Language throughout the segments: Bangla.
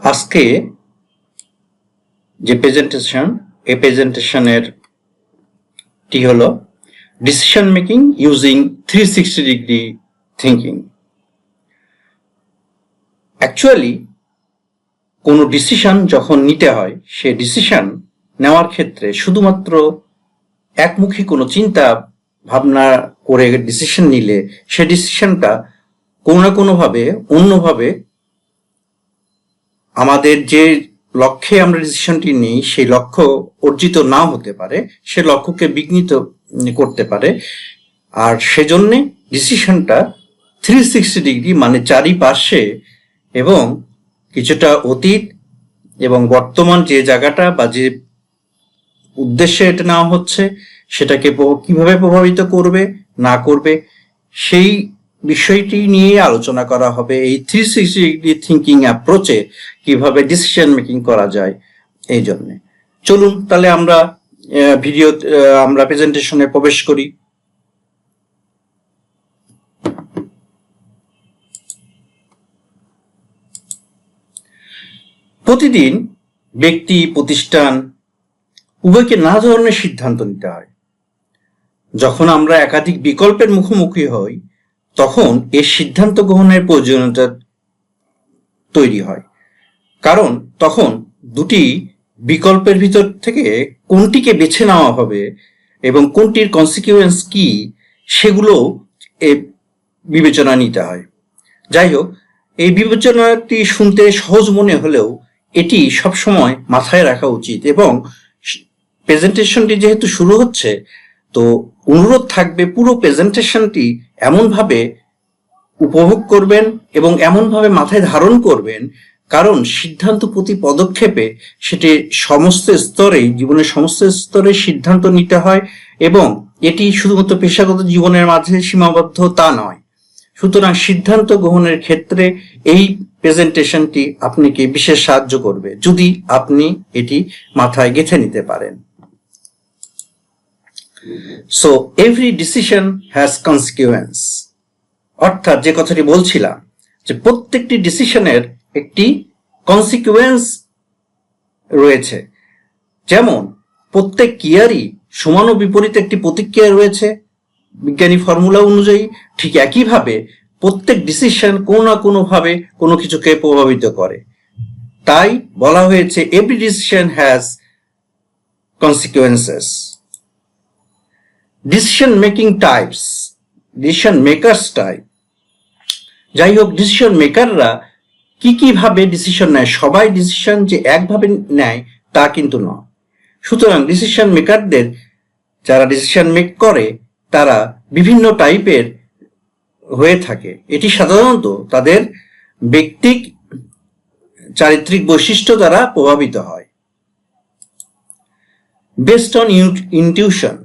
আজকে যে প্রেজেন্টেশন এই প্রেজেন্টেশনের টি হলো decision making using three sixty degree thinking actually কোনো ডিসিশন যখন নিতে হয়, সে ডিসিশন নেওয়ার ক্ষেত্রে শুধুমাত্র একমুখী কোনো চিন্তা ভাবনা করে ডিসিশন নিলে সে ডিসিশনটা কোনো না কোনোভাবে, অন্যভাবে আমাদের যে লক্ষ্যে আমরা ডিসিশনটি নিই, সেই লক্ষ্য অর্জিত নাও হতে পারে, সে লক্ষ্যকে বিঘ্নিত করতে পারে। আর সেজন্যে ডিসিশনটা থ্রি সিক্সটি ডিগ্রি মানে চারিপাশে এবং কিছুটা অতীত এবং বর্তমান যে জায়গাটা বা যে উদ্দেশ্যে এটা নেওয়া হচ্ছে, সেটাকে কীভাবে প্রভাবিত করবে, না করবে, সেই বিষয়টি নিয়ে আলোচনা করা হবে। এই থ্রি সিক্সটি ডিগ্রি থিঙ্কিং অ্যাপ্রোচে কীভাবে ডিসিশন মেকিং করা যায় এই জন্য। চলুন তাহলে আমরা ভিডিও আমরা প্রেজেন্টেশনে প্রবেশ করি। প্রতিদিন ব্যক্তি, প্রতিষ্ঠান উভয়কে নানা ধরনের সিদ্ধান্ত নিতে হয়। যখন আমরা একাধিক বিকল্পের মুখোমুখি হই, তখন এই সিদ্ধান্ত গ্রহণের প্রয়োজনীয়তা তৈরি হয়। কারণ তখন দুটি বিকল্পের ভিতর থেকে কোনটিকে বেছে নেওয়া হবে এবং কোনটির কনসিকুয়েন্স কি, সেগুলো এ বিবেচনা নিতে হয়। যাই হোক, এই বিবেচনাটি শুনতে সহজ মনে হলেও এটি সবসময় মাথায় রাখা উচিত এবং প্রেজেন্টেশনটি যেহেতু শুরু হচ্ছে, তো অনুরোধ থাকবে পুরো প্রেজেন্টেশনটি এমনভাবে উপভোগ করবেন এবং এমনভাবে মাথায় ধারণ করবেন কারণ সিদ্ধান্ত প্রতি পদক্ষেপে সেটি সমস্ত স্তরে জীবনের সমস্ত স্তরে সিদ্ধান্ত নিতে হয় এবং এটি শুধুমাত্র পেশাগত জীবনের মাঝে সীমাবদ্ধ তা নয়। সুতরাং সিদ্ধান্ত গ্রহণের ক্ষেত্রে এই প্রেজেন্টেশনটি আপনাকে বিশেষ সাহায্য করবে, যদি আপনি এটি মাথায় গেঁথে নিতে পারেন। So every decision has consequence অর্থাৎ যে কথাটি বলছিলাম, যে প্রত্যেকটি ডিসিশনের একটি কনসিকুয়েন্স রয়েছে। যেমন, প্রত্যেক ক্রিয়ারই সমান ও বিপরীত একটি প্রতিক্রিয়া রয়েছে। বিজ্ঞানী ফর্মুলা অনুযায়ী ঠিক একইভাবে প্রত্যেক ডিসিশন কোনো না কোনোভাবে কোনো কিছুকে প্রভাবিত করে। তাই বলা হয়েছে every decision has consequences decision making types decision makers type যাই হোক ডিসিশন মেকাররা কি কি ভাবে ডিসিশন নেয়? সবাই ডিসিশন যে একভাবে নেয়, তা কিন্তু নয়। সুতরাং ডিসিশন মেকারদের যারা ডিসিশন মেক করে, তারা বিভিন্ন টাইপের হয়ে থাকে। এটি সাধারণত তাদের ব্যক্তিক, চারিত্রিক বৈশিষ্ট্য দ্বারা প্রভাবিত হয়। বেস্ট অন ইনটিউশন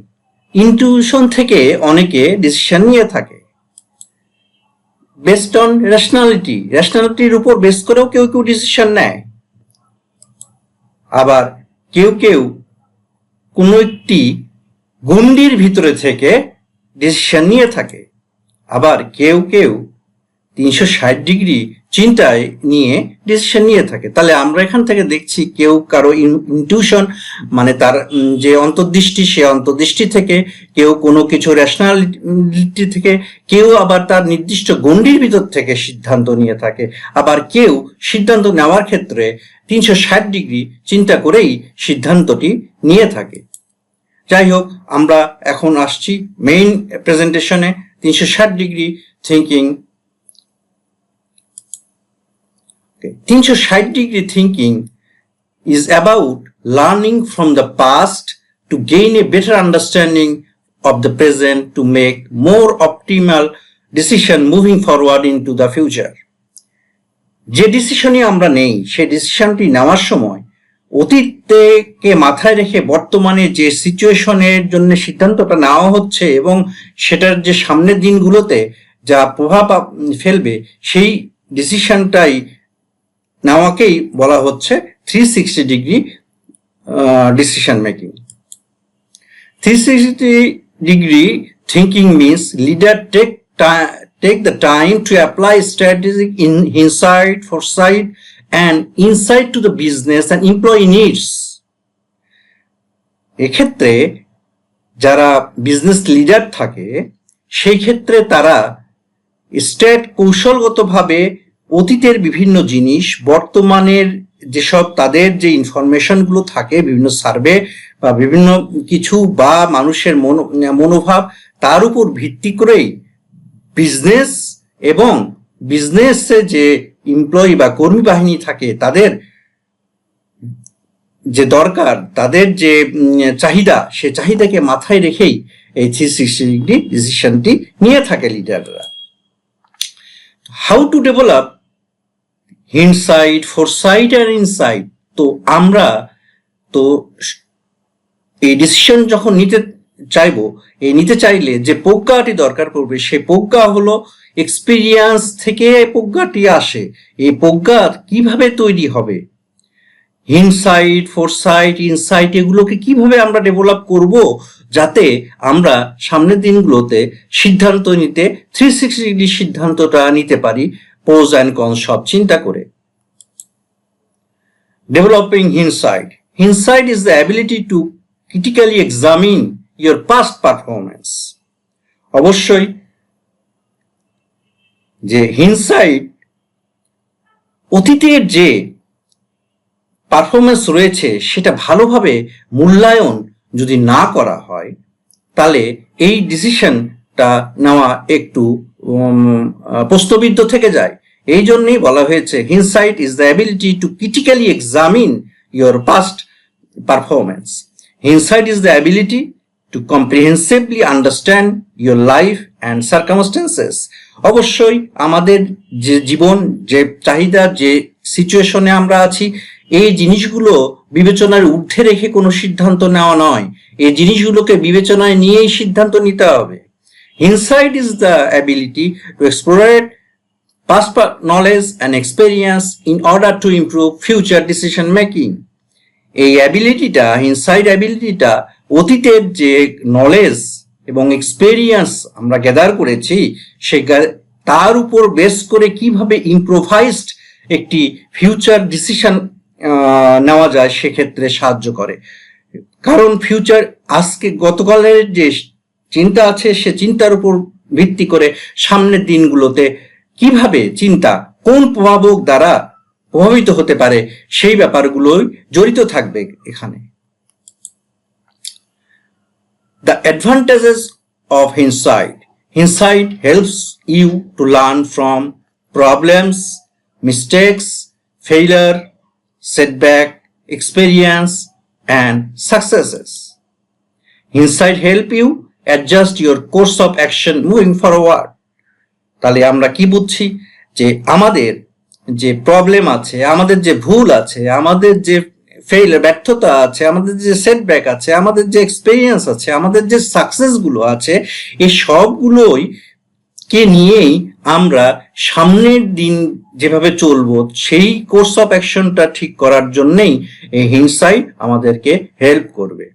ইনটিউশন থেকে অনেকে ডিসিশন নিয়ে থাকে। বেস্ট অন রেশনালিটি রেশনালিটির উপর বেস করেও কেউ কেউ ডিসিশন নেয়। আবার কেউ কেউ কোনো একটি গুন্ডির ভিতরে থেকে ডিসিশন নিয়ে থাকে। আবার কেউ কেউ তিনশো ষাট ডিগ্রি চিন্তায় নিয়ে ডিসিশন নিয়ে থাকে। তাহলে আমরা এখান থেকে দেখছি কেউ কারও ইনটিউশন মানে তার যে অন্তর্দৃষ্টি, সে অন্তর্দৃষ্টি থেকে কেউ কোনো কিছু রেশনালিটি থেকে কেউ আবার তার নির্দিষ্ট গণ্ডির ভিতর থেকে সিদ্ধান্ত নিয়ে থাকে। আবার কেউ সিদ্ধান্ত নেওয়ার ক্ষেত্রে তিনশো ষাট ডিগ্রি চিন্তা করেই সিদ্ধান্তটি নিয়ে থাকে। যাই হোক, আমরা এখন আসছি মেইন প্রেজেন্টেশনে তিনশো ষাট ডিগ্রি থিঙ্কিং তিনশো ষাট degree thinking is about learning from the past to gain a better understanding of the present to make more optimal decision moving forward into the future যে ডিসিশনই আমরা নেই, সেই ডিসিশনটি নেওয়ার সময় অতীতকে মাথায় রেখে বর্তমানে যে সিচুয়েশনের জন্য সিদ্ধান্তটা নেওয়া হচ্ছে এবং সেটার যে সামনের দিনগুলোতে যা প্রভাব ফেলবে, সেই ডিসিশনটাই নেওয়াকেই বলা হচ্ছে three sixty degree decision making three sixty degree thinking means leader take take the time to apply strategic in insight foresight and insight to the business and employee needs এক্ষেত্রে যারা বিজনেস লিডার থাকে, সেই ক্ষেত্রে তারা স্টেট কৌশলগতভাবে অতীতের বিভিন্ন জিনিস, বর্তমানের যেসব তাদের যে ইনফরমেশনগুলো থাকে, বিভিন্ন সার্ভে বা বিভিন্ন কিছু বা মানুষের মনো, মনোভাব, তার উপর ভিত্তি করেই বিজনেস এবং বিজনেসে যে এমপ্লয়ি বা কর্মী বাহিনী থাকে, তাদের যে দরকার, তাদের যে চাহিদা, সে চাহিদাকে মাথায় রেখেই এই থ্রি সিক্সটি ডিগ্রি ডিসিশনটি নিয়ে থাকে লিডাররা how to develop hindsight foresight R insight. তো আমরা, তো এই ডিসিশন যখন নিতে চাইব, এই নিতে চাইলে যে প্রজ্ঞাটি দরকার পড়বে সেই প্রজ্ঞা হলো এক্সপিরিয়েন্স থেকে প্রজ্ঞাটি আসে। এই প্রজ্ঞা কীভাবে তৈরি হবে? হিনসাইট ফোরসাইট, ইনসাইট এগুলোকে কীভাবে আমরা ডেভেলপ করব যাতে আমরা সামনের দিনগুলোতে সিদ্ধান্ত নিতে থ্রি সিক্সটি ডিগ্রি সিদ্ধান্তটা নিতে পারি? পোজ অ্যান্ড কন সব চিন্তা করে। Developing hindsight hindsight is the ability to critically examine your past performance অবশ্যই যে হিনসাইট অতীতের যে পারফরমেন্স রয়েছে, সেটা ভালোভাবে মূল্যায়ন যদি না করা হয়, তাহলে এই ডিসিশনটা নেওয়া একটু প্রশ্নবিদ্ধ থেকে যায়। এই জন্যই বলা হয়েছে hindsight is the ability to critically examine your past performance hindsight is the ability to comprehensively understand your life and circumstances অবশ্যই আমাদের যে জীবন, যে চাহিদা, যে সিচুয়েশনে আমরা আছি, এই জিনিসগুলো বিবেচনার ঊর্ধ্বে রেখে কোনো সিদ্ধান্ত নেওয়া নয়। এই জিনিসগুলোকে বিবেচনায় নিয়েই সিদ্ধান্ত নিতে হবে। Insight is the ability to extrapolate past pa- knowledge and experience in order to improve future decision making. এই অ্যাবিলিটিটা ইনসাইড অ্যাবিলিটিটা অতীতের যে নলেজ এবং এক্সপেরিয়েন্স আমরা গ্যাদার করেছি সে তার উপর বেস করে কীভাবে ইম্প্রোভাইজড একটি ফিউচার ডিসিশন নেওয়া যায় সেক্ষেত্রে সাহায্য করে। কারণ ফিউচার আজকে গতকালের যে চিন্তা আছে, সে চিন্তার উপর ভিত্তি করে সামনের দিনগুলোতে কীভাবে চিন্তা, কোন প্রভাবক দ্বারা প্রভাবিত হতে পারে, সেই ব্যাপারগুলোই জড়িত থাকবে এখানে। The advantages of hindsight hindsight helps you to learn from problems mistakes failure setback experience and successes insight help you adjust your course of action moving forward. তাহলে আমরা কি বুঝছি যে আমাদের যে প্রবলেম আছে, আমাদের যে ভুল আছে, আমাদের যে ফেল ব্যর্থতা আছে, আমাদের যে সেটব্যাক আছে, আমাদের যে এক্সপেরিয়েন্স আছে, আমাদের যে সাকসেসগুলো আছে এই সবগুলোই কে নিয়েই আমরা সামনের দিন যেভাবে চলবো, সেই কোর্স অফ অ্যাকশনটা ঠিক করার জন্যই এই হিংসাই আমাদেরকে হেল্প করবে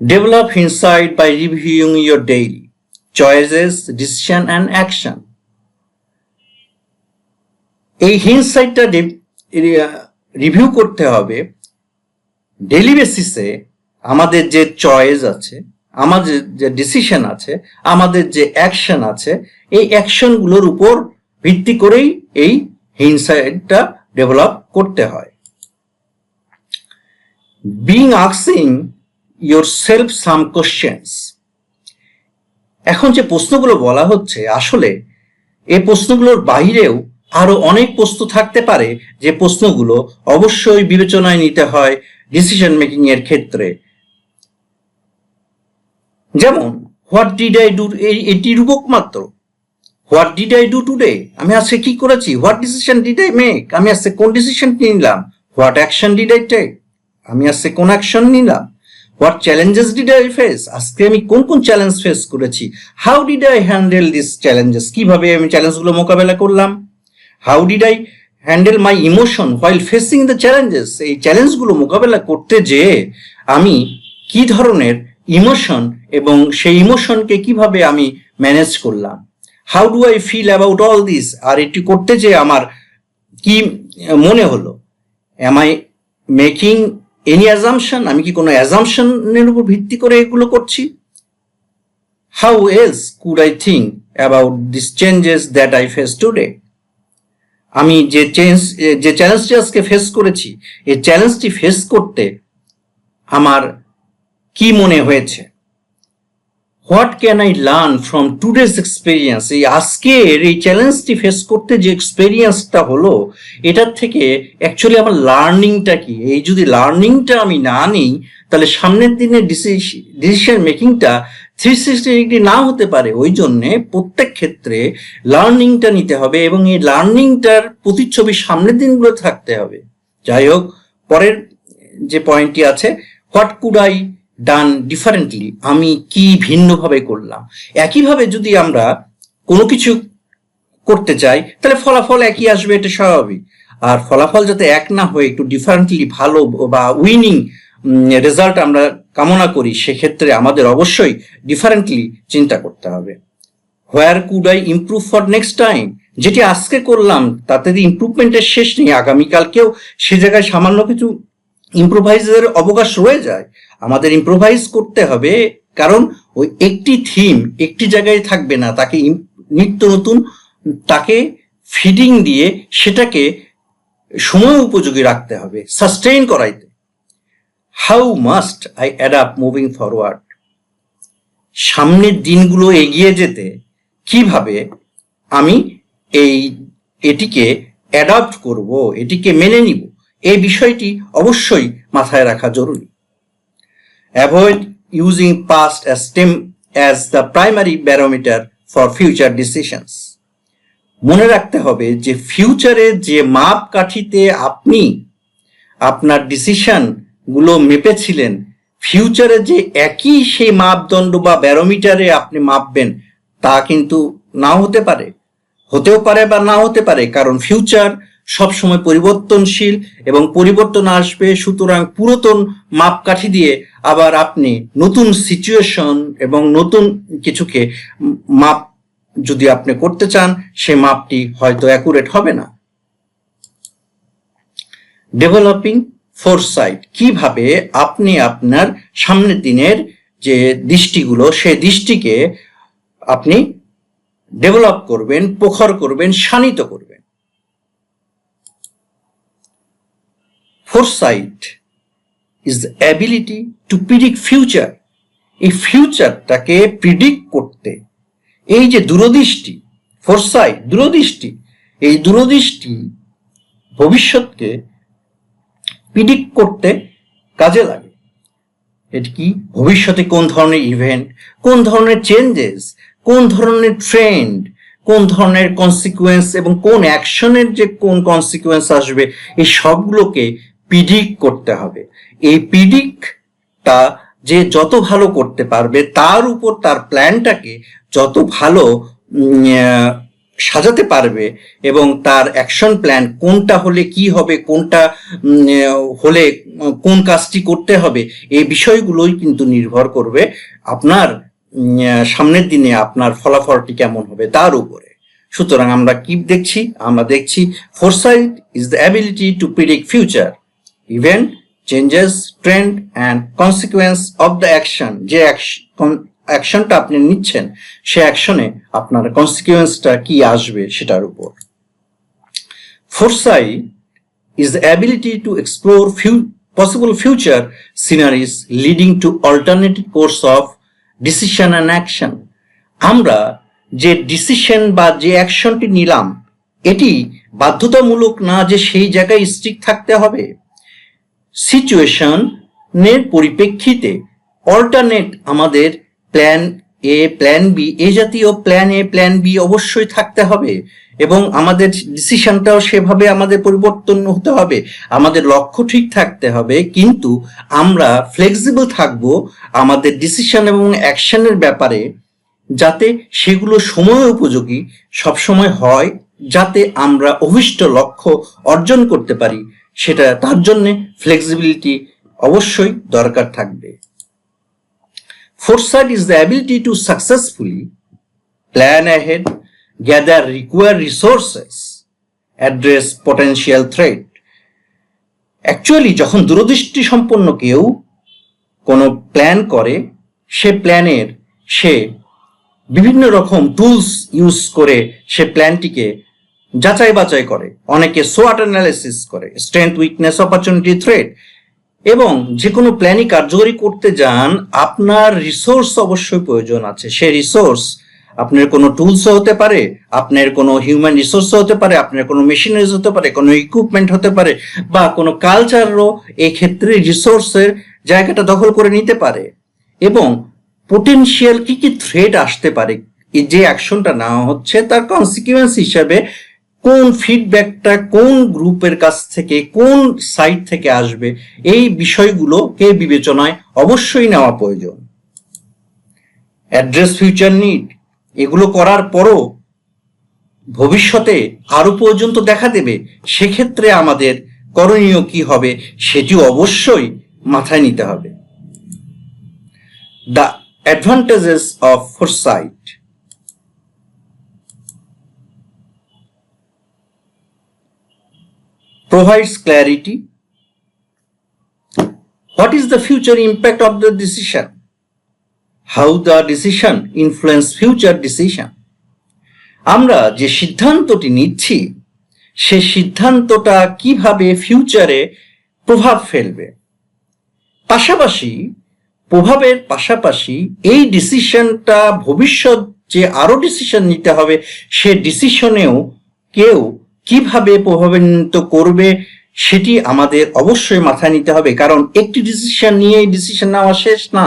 develop hindsight by reviewing your daily choices decision and action এই হিনসাইটটা রিভিউ করতে হবে। ডেলি বেসিসে আমাদের যে চয়েস আছে, আমাদের যে ডিসিশন আছে, আমাদের যে অ্যাকশন আছে, এই অ্যাকশনগুলোর উপর ভিত্তি করেই এই হিনসাইটটা ডেভেলপ করতে হয়। বিং আক্সিং সেলফ সাম কোশ্চেন্স এখন যে প্রশ্নগুলো বলা হচ্ছে, আসলে এই প্রশ্নগুলোর বাইরেও আরও অনেক প্রশ্ন থাকতে পারে যে প্রশ্নগুলো অবশ্যই বিবেচনায় নিতে হয় ডিসিশন মেকিং এর ক্ষেত্রে। যেমন হোয়াট ডিড আই ডু এটি রূপক মাত্র। What did I do today আমি আজকে কি করেছি? What decision did I make আমি আজকে কোন ডিসিশন নিলাম? What action did I take আমি আজকে কোন অ্যাকশন নিলাম? What challenges did I face আজকে আমি কোন কোন চ্যালেঞ্জ ফেস করেছি? How did I handle this challenges কীভাবে আমি চ্যালেঞ্জগুলো মোকাবেলা করলাম? How did I handle my emotion while facing the challenges এই চ্যালেঞ্জগুলো মোকাবেলা করতে যেয়ে আমি কি ধরনের ইমোশন এবং সেই ইমোশনকে কীভাবে আমি ম্যানেজ করলাম? How do I feel about all this আর এটি করতে যে আমার কি মনে হলো? Am I making any assumption আমি কি কোনো অ্যাজামশনের উপর ভিত্তি করে এগুলো করছি? How else could I think about this changes that I face today আমি যে চেঞ্জ যে চ্যালেঞ্জটি আজকে ফেস করেছি, এই চ্যালেঞ্জটি ফেস করতে আমার কি মনে হয়েছে? What can I learn from today's experience এই আজকের এই চ্যালেঞ্জটি ফেস করতে যে এক্সপিরিয়েন্সটা হলো, এটার থেকে অ্যাকচুয়ালি আমার লার্নিংটা কি? এই যদি লার্নিংটা আমি না নিই, তাহলে সামনের দিনে ডিসিশন মেকিংটা থ্রি সিক্সটি ডিগ্রি না হতে পারে। ওই জন্যে প্রত্যেক ক্ষেত্রে লার্নিংটা নিতে হবে এবং এই লার্নিংটার প্রতিচ্ছবি সামনের দিনগুলো থাকতে হবে। যাই হোক, পরের যে পয়েন্টটি আছে what could I done differently আমি কি ভিন্নভাবে করলাম? একইভাবে যদি আমরা কোনো কিছু করতে চাই, তাহলে ফলাফল একই আসবে, এটা স্বাভাবিক। আর ফলাফল যাতে এক না হয়ে একটু ডিফারেন্টলি ভালো বা উইনিং রেজাল্ট আমরা কামনা করি, সেক্ষেত্রে আমাদের অবশ্যই ডিফারেন্টলি চিন্তা করতে হবে। Where could I improve for next time যেটি আজকে করলাম, তাতে ইম্প্রুভমেন্টের শেষ নেই। আগামীকালকেও সে জায়গায় সামান্য কিছু ইম্প্রোভাইজের অবকাশ রয়ে যায়, আমাদের ইম্প্রোভাইজ করতে হবে, কারণ ওই একটি থিম একটি জায়গায় থাকবে না, তাকে নিত্য নতুন, তাকে ফিডিং দিয়ে সেটাকে সময় উপযোগী রাখতে হবে, সাস্টেইন করাইতে। How must I adapt moving forward? সামনের দিনগুলো এগিয়ে যেতে কীভাবে আমি এই, এটিকে অ্যাডাপ্ট করব, এটিকে মেনে নিব? এই বিষয়টি অবশ্যই মাথায় রাখা জরুরি। Avoid using past stem as the primary barometer for future decisions মনে রাখতে হবে যে ফিউচারে যে মাপ কাঠিতে আপনি আপনার ডিসিশনগুলো মেপেছিলেন ফিউচারে যে একই সেই মাপদণ্ড বা ব্যারোমিটারে আপনি মাপবেন, তা কিন্তু নাও হতে পারে। হতেও পারে বা না হতে পারে, কারণ ফিউচার সবসময় পরিবর্তনশীল এবং পরিবর্তন আসবে, সুতরাং পুরাতন মাপকাঠি দিয়ে আবার আপনি নতুন সিচুয়েশন এবং নতুন কিছুকে মাপ যদি আপনি করতে চান, সে মাপটি হয়তো অ্যাকুরেট হবে না। ডেভেলপিং ফোরসাইট কীভাবে আপনি আপনার সামনের দিনের যে দৃষ্টিগুলো, সে দৃষ্টিকে আপনি ডেভেলপ করবেন, প্রখর করবেন, শানিত করবেন। Foresight is ability to predict future এই ফিউচারটাকে প্রিডিক্ট করতে, এই যে দূরদৃষ্টি ফোরসাইট দূরদৃষ্টি, এই দূরদৃষ্টি ভবিষ্যৎকে প্রিডিক্ট করতে কাজে লাগে। এটি কি? ভবিষ্যতে কোন ধরনের ইভেন্ট কোন ধরনের চেঞ্জেস কোন ধরনের ট্রেন্ড কোন ধরনের কনসিকুয়েন্স এবং কোন অ্যাকশনের যে কোন কনসিকুয়েন্স আসবে, এই সবগুলোকে পিডিক করতে হবে। এই পিডিকটা যে যত ভালো করতে পারবে, তার উপর তার প্ল্যানটাকে যত ভালো সাজাতে পারবে এবং তার অ্যাকশন প্ল্যান কোনটা হলে কি হবে, কোনটা হলে কোন কাজটি করতে হবে, এই বিষয়গুলোই কিন্তু নির্ভর করবে আপনার সামনের দিনে আপনার ফলাফলটি কেমন হবে তার উপরে। সুতরাং আমরা কি দেখছি, আমরা দেখছি foresight is the ability to predict future event changes trend and consequence of the action যে অ্যাকশনটা আপনি নিচ্ছেন, সে অ্যাকশনে আপনার কনসিকুয়েন্সটা কি আসবে সেটার উপর। ফোরসাই ability to explore few possible future scenarios leading to alternative course of decision and action. আমরা যে ডিসিশন বা যে অ্যাকশনটি নিলাম, এটি বাধ্যতামূলক না যে সেই জায়গায় স্ট্রিক থাকতে হবে? সিচুয়েশনের পরিপ্রেক্ষিতে অল্টারনেট আমাদের প্ল্যান এ প্ল্যান বি এ জাতীয় প্ল্যান এ প্ল্যান বি অবশ্যই থাকতে হবে এবং আমাদের ডিসিশনটাও সেভাবে আমাদের পরিবর্তন হতে হবে, আমাদের লক্ষ্য ঠিক থাকতে হবে, কিন্তু আমরা ফ্লেক্সিবল থাকব আমাদের ডিসিশন এবং অ্যাকশনের ব্যাপারে যাতে সেগুলো সময় উপযোগী সবসময় হয়, যাতে আমরা অভিষ্ট লক্ষ্য অর্জন করতে পারি। সেটা তার জন্যে ফ্লেক্সিবিলিটি অবশ্যই দরকার থাকবে। Foresight is the ability to successfully plan ahead, gather required resources address potential threat actually যখন দূরদৃষ্টি সম্পন্ন কেউ কোনো প্ল্যান করে সে প্ল্যানের সে বিভিন্ন রকম টুলস ইউজ করে সে প্ল্যানটিকে যাচাই বাছাই করে। অনেকে সোয়াট অ্যানালিসিস করে স্ট্রেংথ উইকনেস অপরচুনিটি থ্রেট এবং যে কোনো প্ল্যানই কার্যকরী করতে যান, আপনার রিসোর্স অবশ্যই প্রয়োজন আছে। সে রিসোর্স আপনার কোনো টুলস হতে পারে, আপনার কোনো হিউম্যান রিসোর্স হতে পারে, আপনার কোনো মেশিনারিজ হতে পারে, কোনো ইকুইপমেন্ট হতে পারে বা কোনো কালচারও ক্ষেত্রে রিসোর্সের জায়গাটা দখল করে নিতে পারে এবং পোটেনশিয়াল কি কি থ্রেড আসতে পারে যে অ্যাকশনটা নেওয়া হচ্ছে, তার কনসিকুয়েন্স হিসাবে কোন ফিডব্যাকটা কোন গ্রুপের কাছ থেকে, কোন সাইট থেকে আসবে, এই বিষয়গুলোকে বিবেচনায় অবশ্যই নেওয়া প্রয়োজন। অ্যাড্রেস ফিউচার নিড এগুলো করার পরও ভবিষ্যতে আরও পর্যন্ত দেখা দেবে, সেক্ষেত্রে আমাদের করণীয় কি হবে সেটিও অবশ্যই মাথায় নিতে হবে। The advantages of foresight provides clarity. What is the future impact of the decision? How the decision influence future decision? আমরা যে সিদ্ধান্তটি নিচ্ছি সে সিদ্ধান্তটা কীভাবে ফিউচারে প্রভাব ফেলবে পাশাপাশি প্রভাবের পাশাপাশি এই ডিসিশনটা ভবিষ্যৎ যে আরও ডিসিশন নিতে হবে সে ডিসিশনেও কেউ কীভাবে প্রভাবান্বিত করবে সেটি আমাদের অবশ্যই মাথায় নিতে হবে। কারণ একটি ডিসিশন নিয়ে ডিসিশন নেওয়া শেষ না।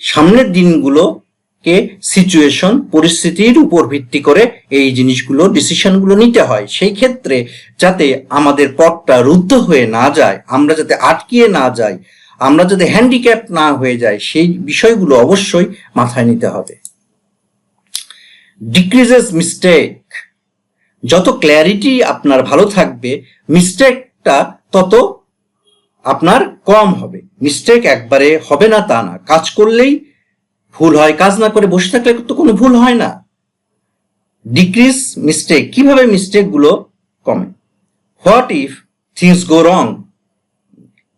সামনের দিনগুলোকে সিচুয়েশন পরিস্থিতির উপর ভিত্তি করে এই জিনিসগুলো ডিসিশনগুলো নিতে হয়। সেই ক্ষেত্রে যাতে আমাদের পথটা রুদ্ধ হয়ে না যায়, আমরা যাতে আটকিয়ে না যাই, আমরা যাতে হ্যান্ডিক্যাপ না হয়ে যায় সেই বিষয়গুলো অবশ্যই মাথায় নিতে হবে। ডিক্রিজেস মিস্টেক যত ক্ল্যারিটি আপনার ভালো থাকবে মিস্টেকটা তত আপনার কম হবে। মিস্টেক একবারে হবে না তা না। কাজ করলেই ভুল হয়, কাজ না করে বসে থাকলে তো কোনো ভুল হয় না। ডিক্রিজ মিস্টেক কীভাবে মিস্টেকগুলো কমে? What if things go wrong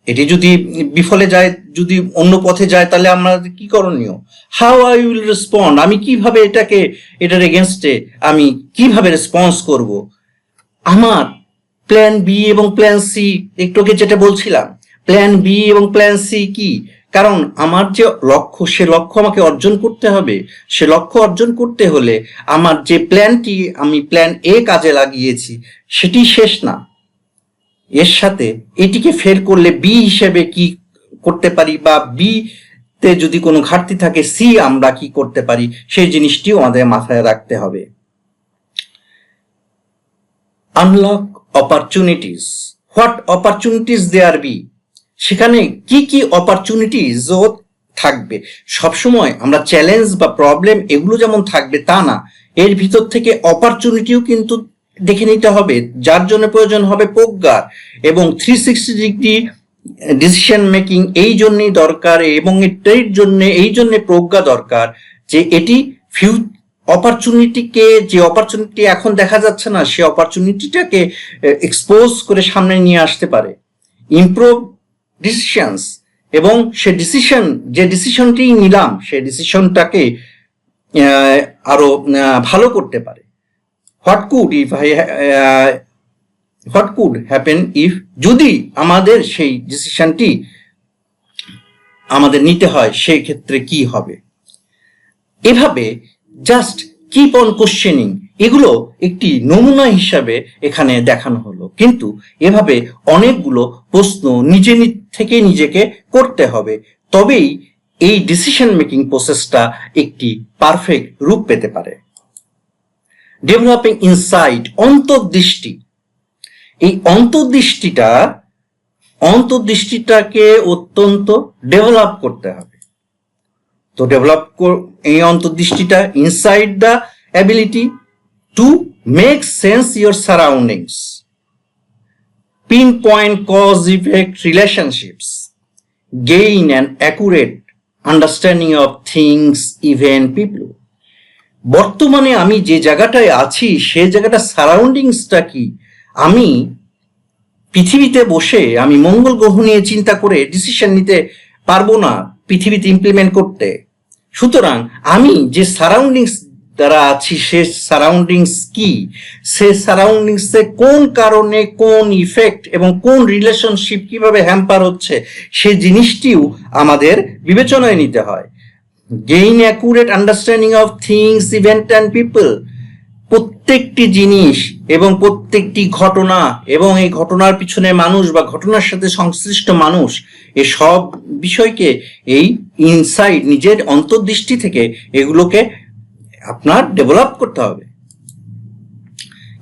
এটি যদি বিফলে যায় যদি অন্য পথে যায়, তাহলে আমরা কি করণীয়? হাউ আই উইল রেসপন্ড আমি কীভাবে এটাকে, এটার এগেনস্টে আমি কীভাবে রেসপন্স করব? আমার প্ল্যান বি এবং প্ল্যান সি একটুকে যেটা বলছিলাম প্ল্যান বি এবং প্ল্যান সি কি? কারণ আমার যে লক্ষ্য, সে লক্ষ্য আমাকে অর্জন করতে হবে। সে লক্ষ্য অর্জন করতে হলে আমার যে প্ল্যানটি আমি প্ল্যান এ কাজে লাগিয়েছি, সেটি শেষ না। এর সাথে এটিকে ফের করলে বি হিসেবে কি করতে পারি বা বি তে যদি কোনো ঘাটতি থাকে সি আমরা কি করতে পারি, সেই জিনিসটিও আমাদের মাথায় রাখতে হবে। Unlock opportunities what opportunities there be সেখানে কি কি অপরচুনিটিসও থাকবে। সবসময় আমরা চ্যালেঞ্জ বা প্রবলেম এগুলো যেমন থাকবে তা না, এর ভিতর থেকে অপরচুনিটিও কিন্তু দেখে নিতে হবে, যার জন্য প্রয়োজন হবে প্রজ্ঞার। এবং three sixty degree decision making এই জন্যই দরকার এবং এটার জন্য, এই জন্য প্রজ্ঞা দরকার যে এটি ফিউ অপরচুনিটিকে যে অপরচুনিটি এখন দেখা যাচ্ছে না, সে অপরচুনিটিটাকে এক্সপোজ করে সামনে নিয়ে আসতে পারে। ইমপ্রুভ ডিসিশনস এবং সে ডিসিশন যে ডিসিশনটি নিলাম, সে ডিসিশনটাকে আরও ভালো করতে পারে। What could if I what could happen if যদি আমাদের সেই ডিসিশনটি আমাদের নিতে হয়, সেই ক্ষেত্রে কি হবে? এভাবে জাস্ট কিপ অন কোশ্চেনিং এগুলো একটি নমুনা হিসাবে এখানে দেখানো হলো। কিন্তু এভাবে অনেকগুলো প্রশ্ন নিজে থেকে নিজেকে করতে হবে। তবেই এই ডিসিশন মেকিং প্রসেসটা একটি পারফেক্ট রূপ পেতে পারে। ডেভেলপিং ইনসাইট অন্তর্দৃষ্টি এই অন্তর্দৃষ্টিটা, অন্তর্দৃষ্টিটাকে অত্যন্ত ডেভেলপ করতে হবে। তো ডেভেলপ এই অন্তর্দৃষ্টিটা insight the ability to make sense your surroundings pinpoint cause effect relationships gain and accurate understanding of things event people বর্তমানে আমি যে জায়গাটায় আছি, সে জায়গাটা সারাউন্ডিংসটা কি? আমি পৃথিবীতে বসে আমি মঙ্গল গ্রহ নিয়ে চিন্তা করে ডিসিশন নিতে পারব না পৃথিবীতে ইমপ্লিমেন্ট করতে। সুতরাং আমি যে সারাউন্ডিংস দ্বারা আছি, সে সারাউন্ডিংস কি? সে সারাউন্ডিংসে কোন কারণে কোন ইফেক্ট এবং কোন রিলেশনশিপ কীভাবে হ্যাম্পার হচ্ছে, সে জিনিসটিও আমাদের বিবেচনায় নিতে হয়। Gain accurate understanding of things event and people প্রত্যেকটি জিনিস এবং প্রত্যেকটি ঘটনা এবং এই ঘটনার পিছনে মানুষ বা ঘটনার সাথে সংশ্লিষ্ট মানুষ, এ সব বিষয়কে এই ইনসাইড নিজের অন্তর্দৃষ্টি থেকে এগুলোকে আপনার ডেভেলপ করতে হবে।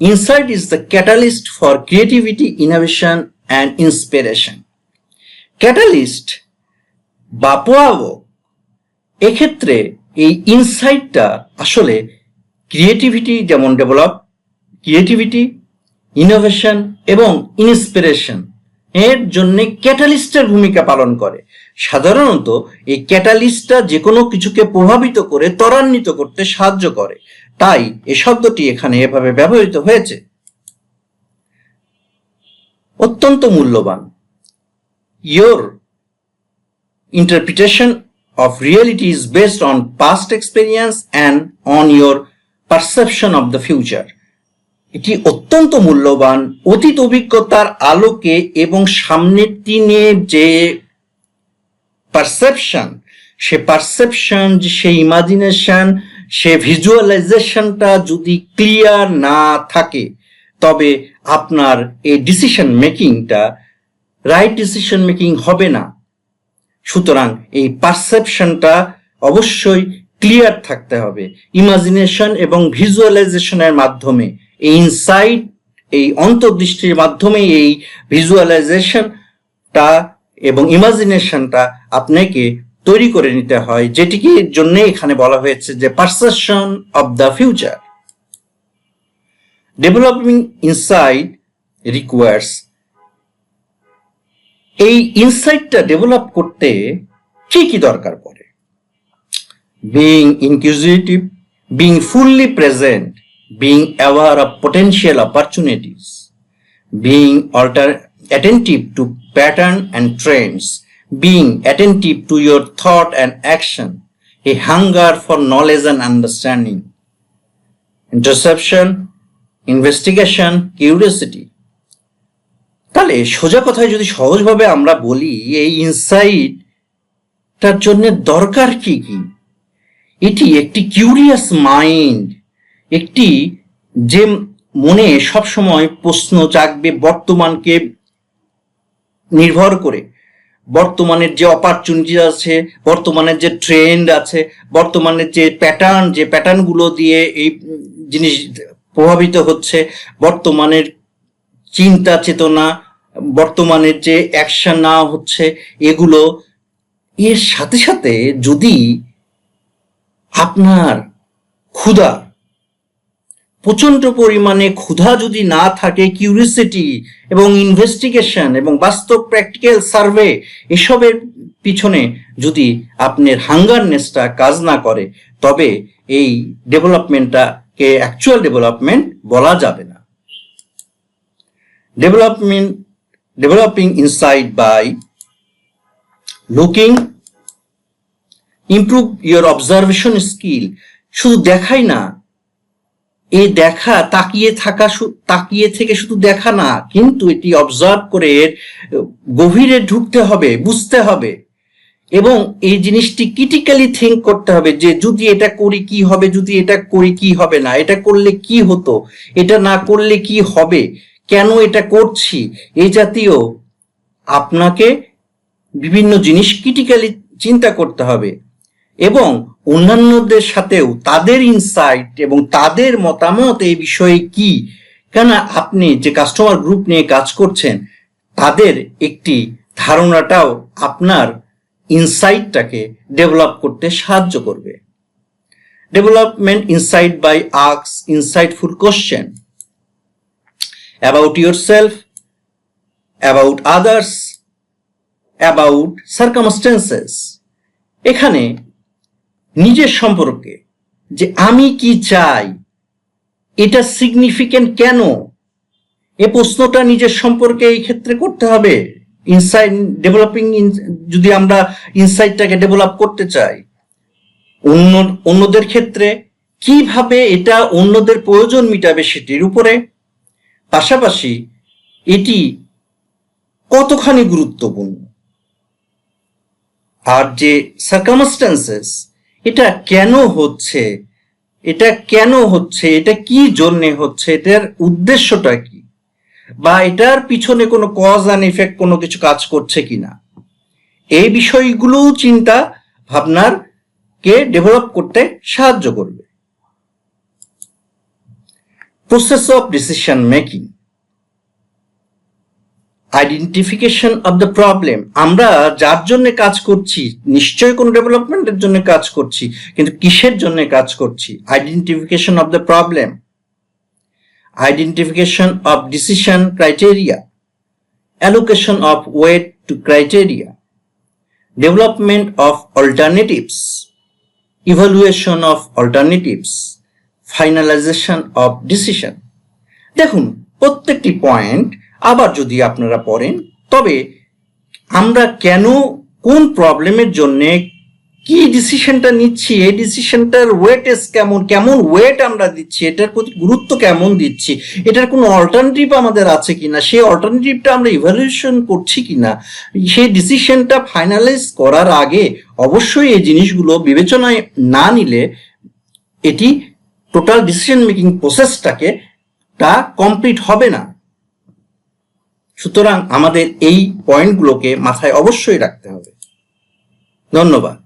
Insight is the catalyst for creativity innovation and inspiration catalyst বা প্রভাবক, এক্ষেত্রে এই ইনসাইটটা আসলে ক্রিয়েটিভিটি যেমন ডেভেলপ ক্রিয়েটিভিটি ইনোভেশন এবং ইন্সপিরেশন এর জন্য ক্যাটালিস্টের ভূমিকা পালন করে। সাধারণত এই ক্যাটালিস্টটা যে কোনো কিছুকে প্রভাবিত করে, ত্বরান্বিত করতে সাহায্য করে। তাই এ শব্দটি এখানে এভাবে ব্যবহৃত হয়েছে। অত্যন্ত মূল্যবান। Your interpretation of reality is based on past experience and on your perception of the future এটি অত্যন্ত মূল্যবান অতীত অভিজ্ঞতার আলোকে এবং সামনের দিনে যে পারসেপশন সে পারসেপশন সে ইমাজিনেশন সে ভিজুয়ালাইজেশনটা যদি ক্লিয়ার না থাকে, তবে আপনার এই ডিসিশন মেকিংটা রাইট ডিসিশন মেকিং হবে না। সুতরাং এই পারসেপশনটা অবশ্যই ক্লিয়ার থাকতে হবে। ইমাজিনেশন এবং ভিজুয়ালাইজেশনের মাধ্যমে। এই ইনসাইট, এই অন্তর্দৃষ্টির মাধ্যমে এই ভিজুয়ালাইজেশনটা এবং ইমাজিনেশনটা আপনাকে তৈরি করে নিতে হয়, যেটিকে জন্য এখানে বলা হয়েছে যে perception of the future. Developing insight requires. এই ইনসাইটটা ডেভেলপ করতে কি কি দরকার পড়ে? Being inquisitive being fully present being aware of potential opportunities being alert attentive to pattern and trends being attentive to your thought and action a hunger for knowledge and understanding interception investigation curiosity তাহলে সোজা কথায় যদি সহজভাবে আমরা বলি, এই ইনসাইটটার জন্য দরকার কি কি? এটি একটি কিউরিয়াস মাইন্ড একটি যে মনে সবসময় প্রশ্ন জাগবে বর্তমানকে নির্ভর করে। বর্তমানের যে অপরচুনিটি আছে, বর্তমানের যে ট্রেন্ড আছে, বর্তমানের যে প্যাটার্ন যে প্যাটার্নগুলো দিয়ে এই জিনিস প্রভাবিত হচ্ছে, বর্তমানের চিন্তা চেতনা, বর্তমানের যে অ্যাকশন না হচ্ছে, এগুলো এর সাথে সাথে যদি আপনার ক্ষুধা। প্রচণ্ড পরিমাণে ক্ষুধা যদি না থাকে কিউরিসিটি এবং ইনভেস্টিগেশন এবং বাস্তব প্র্যাকটিক্যাল সার্ভে এসবের পিছনে যদি আপনার হাঙ্গারনেসটা কাজ না করে, তবে এই ডেভেলপমেন্টটাকে অ্যাকচুয়াল ডেভেলপমেন্ট বলা যাবে না। Development developing insight by looking improve your observation skill শুধু দেখাই না, এই দেখা তাকিয়ে থাকা তাকিয়ে থেকে শুধু দেখা না, কিন্তু এটি অবজার্ভ করে এর, গভীরে ঢুকতে হবে, বুঝতে হবে। এবং এই জিনিসটি ক্রিটিক্যালি থিঙ্ক করতে হবে যে যদি এটা করি কি হবে, যদি এটা করি কি হবে না, এটা করলে কি হতো, এটা না করলে কি হবে, কেন এটা করছি এই জাতীয় আপনাকে বিভিন্ন জিনিস ক্রিটিক্যালি চিন্তা করতে হবে। এবং অন্যান্যদের সাথেও তাদের ইনসাইট এবং তাদের মতামত এই বিষয়ে কি কেন আপনি যে কাস্টমার গ্রুপ নিয়ে কাজ করছেন, তাদের একটি ধারণাটাও আপনার ইনসাইটটাকে ডেভেলপ করতে সাহায্য করবে development insight by আক্স insightful question about self about others about circumstances. এখানে নিজের সম্পর্কে, যে আমি কি চাই, এটা সিগনিফিকেন্ট কেন? এ প্রশ্নটা নিজের সম্পর্কে এই ক্ষেত্রে করতে হবে। ইনসাইট ডেভেলপিং যদি আমরা ইনসাইটটাকে ডেভেলপ করতে চাই, অন্য, অন্যদের ক্ষেত্রে কীভাবে এটা অন্যদের প্রয়োজন মিটাবে সেটির উপরে? পাশাপাশি এটি কতখানি গুরুত্বপূর্ণ? আর যে সার্কামস্টেন্সেস এটা কেন হচ্ছে? এটা কেন হচ্ছে? এটা কি জন্যে হচ্ছে? এটার উদ্দেশ্যটা কি? বা এটার পিছনে কোনো কজ অ্যান্ড এফেক্ট কোনো কিছু কাজ করছে কিনা? এই বিষয়গুলো চিন্তা ভাবনার কে ডেভেলপ করতে সাহায্য করবে। Process of decision making identification of the problem আমরা যার জন্য কাজ করছি নিশ্চয়ই কোনো ডেভেলপমেন্টের জন্য কাজ করছি কিন্তু কিসের জন্য কাজ করছি? Identification of the problem identification of decision criteria allocation of weight to criteria, development of alternatives, evaluation of alternatives, finalization of decision. দেখুন প্রত্যেকটি পয়েন্ট আবার যদি আপনারা পড়েন, তবে আমরা কেন, কোন প্রবলেমের জন্য কি ডিসিশনটা নিচ্ছি, এই ডিসিশনটার ওয়েটেজ কেমন কেমন ওয়েট আমরা দিচ্ছি, এটার প্রতি গুরুত্ব কেমন দিচ্ছি, এটার কোনো অল্টারনেটিভ আমাদের আছে কিনা, সেই অল্টারনেটিভটা আমরা ইভ্যালুয়েশন করছি কিনা, সেই ডিসিশনটা ফাইনালাইজ করার আগে অবশ্যই এই জিনিসগুলো বিবেচনায় না নিলে এটি টোটাল ডিসিশন মেকিং প্রসেসটাকে তা কমপ্লিট হবে না। সুতরাং আমাদের এই পয়েন্টগুলোকে মাথায় অবশ্যই রাখতে হবে। ধন্যবাদ।